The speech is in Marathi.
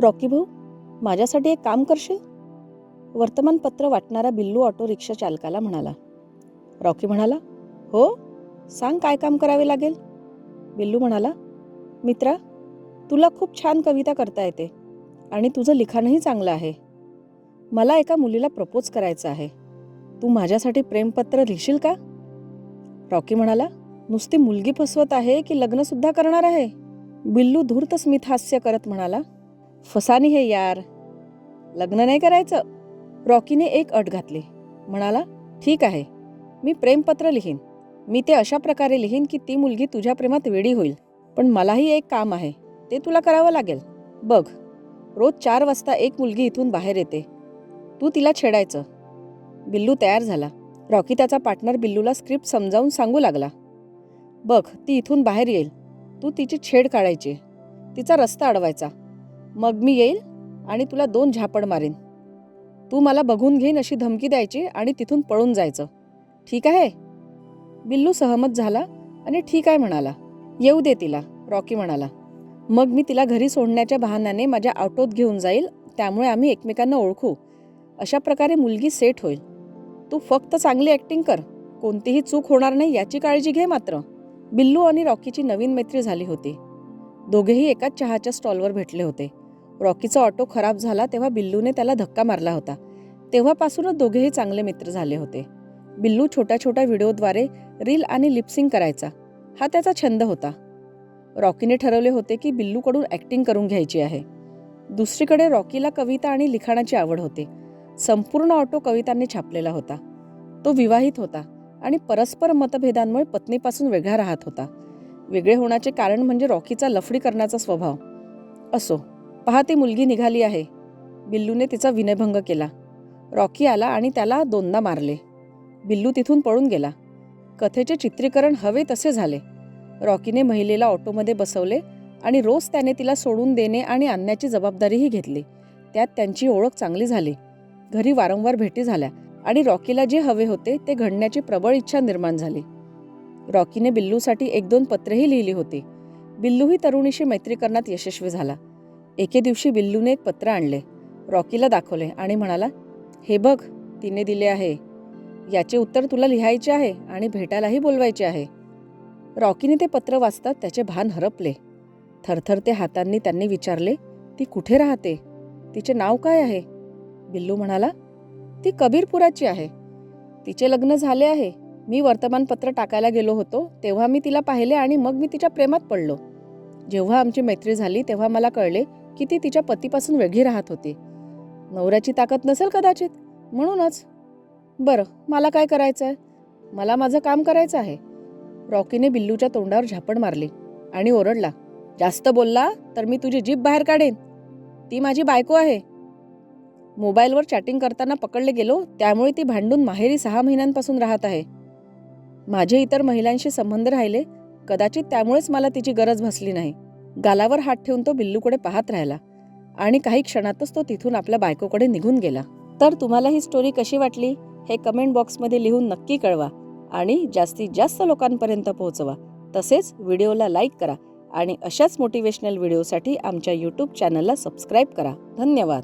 रॉकी भाऊ माझ्यासाठी एक काम करशील? वर्तमानपत्र वाटणारा बिल्लू ऑटो रिक्षा चालकाला म्हणाला. रॉकी म्हणाला हो सांग काय काम करावे लागेल? बिल्लू म्हणाला मित्रा तुला खूप छान कविता करता येते आणि तुझं लिखाणही चांगलं आहे. मला एका मुलीला प्रपोज करायचं आहे. तू माझ्यासाठी प्रेमपत्र लिहिशील का? रॉकी म्हणाला नुसती मुलगी फसवत आहे की लग्नसुद्धा करणार आहे? बिल्लू धूर्त स्मित हास्य करत म्हणाला फसानी हे यार. लग्न नाही करायचं? रॉकीने एक अट घातली. म्हणाला ठीक आहे. मी प्रेमपत्र लिहीन. मी ते अशा प्रकारे लिहीन की ती मुलगी तुझ्या प्रेमात वेडी होईल. पण मलाही एक काम आहे. ते तुला करावं लागेल. बघ. रोज चार वाजता एक मुलगी इथून बाहेर येते. तू तिला छेडायचं. बिल्लू तयार झाला. रॉकी त्याचा पार्टनर बिल्लूला स्क्रिप्ट समजावून सांगू लागला. बघ ती इथून बाहेर येईल. तू तिची छेड काढायची. तिचा रस्ता अडवायचा. मग मी येईल आणि तुला दोन झापड मारेन. तू मला बघून घेईन अशी धमकी द्यायची आणि तिथून पळून जायचं. ठीक आहे? बिल्लू सहमत झाला आणि ठीक आहे म्हणाला. येऊ दे तिला रॉकी म्हणाला. मग मी तिला घरी सोडण्याच्या बहाण्याने माझ्या ऑटोत घेऊन जाईल त्यामुळे आम्ही एकमेकांना ओळखू. अशा प्रकारे मुलगी सेट होईल. तू फक्त चांगली ॲक्टिंग कर. कोणतीही चूक होणार नाही याची काळजी घे मात्र. बिल्लू आणि रॉकीची नवीन मैत्री झाली होती. दोघेही एकाच चहाच्या स्टॉलवर भेटले होते. रॉकीचा ऑटो खराब झाला तेव्हा बिल्लूने त्याला धक्का मारला होता. तेव्हापासूनच दोघेही चांगले मित्र झाले होते. बिल्लू छोट्या छोट्या व्हिडिओद्वारे रील आणि लिपसिंग करायचा. हा त्याचा छंद होता. रॉकीने ठरवले होते की बिल्लूकडून ॲक्टिंग करून घ्यायची आहे. दुसरीकडे रॉकीला कविता आणि लिखाणाची आवड होती. संपूर्ण ऑटो कवितांनी छापलेला होता. तो विवाहित होता आणि परस्पर मतभेदांमुळे पत्नीपासून वेगळा राहत होता. वेगळे होण्याचे कारण म्हणजे रॉकीचा लफडी करण्याचा स्वभाव. असो. पहा ती मुलगी निघाली आहे. बिल्लूने तिचा विनयभंग केला. रॉकी आला आणि त्याला दोनदा मारले. बिल्लू तिथून पळून गेला. कथेचे चित्रीकरण हवे तसे झाले. रॉकीने महिलेला ऑटोमध्ये बसवले आणि रोज त्याने तिला सोडून देणे आणि आणण्याची जबाबदारीही घेतली. त्यात त्यांची ओळख चांगली झाली. घरी वारंवार भेटी झाल्या आणि रॉकीला जे हवे होते ते घडण्याची प्रबळ इच्छा निर्माण झाली. रॉकीने बिल्लूसाठी एक दोन पत्रेही लिहिली होती. बिल्लूही तरुणीशी मैत्री करण्यात यशस्वी झाला. एके दिवशी बिल्लूने एक पत्र आणले. रॉकीला दाखवले आणि म्हणाला हे बघ तिने दिले आहे. याचे उत्तर तुला लिहायचे आहे आणि भेटायलाही बोलवायचे आहे. रॉकीने ते पत्र वाचतात त्याचे भान हरपले. थरथरते हातांनी त्यांनी विचारले ती कुठे राहते? तिचे नाव काय आहे? बिल्लू म्हणाला ती कबीरपुराची आहे. तिचे लग्न झाले आहे. मी वर्तमानपत्र टाकायला गेलो होतो. तेव्हा मी तिला पाहिले आणि मग मी तिच्या प्रेमात पडलो. जेव्हा आमची मैत्री झाली तेव्हा मला कळले की ती तिच्या पतीपासून वेगळी राहत होती. नवऱ्याची ताकद नसेल कदाचित. म्हणूनच. बरं मला काय करायचं आहे मला माझं काम करायचं आहे. रॉकीने बिल्लूच्या तोंडावर झापण मारली आणि ओरडला. जास्त बोलला तर मी तुझी जीभ बाहेर काढेन. ती माझी बायको आहे. मोबाईलवर चॅटिंग करताना पकडले गेलो त्यामुळे ती भांडून माहेरी सहा महिन्यांपासून राहत आहे. माझे इतर महिलांशी संबंध राहिले कदाचित त्यामुळेच मला तिची गरज भासली नाही. गालावर हात ठेवून तो बिल्लूकडे पाहत राहिला. आणि काही क्षणातच तो तिथून आपल्या बायकोकडे निघून गेला. तर तुम्हाला ही स्टोरी कशी वाटली? हे कमेंट बॉक्समध्ये लिहून नक्की कळवा आणि जास्तीत जास्त लोकांपर्यंत पोहोचवा. तसेच व्हिडिओला लाईक करा आणि अशाच मोटिवेशनल व्हिडिओसाठी आमच्या यूट्यूब चॅनलला सबस्क्राईब करा. धन्यवाद.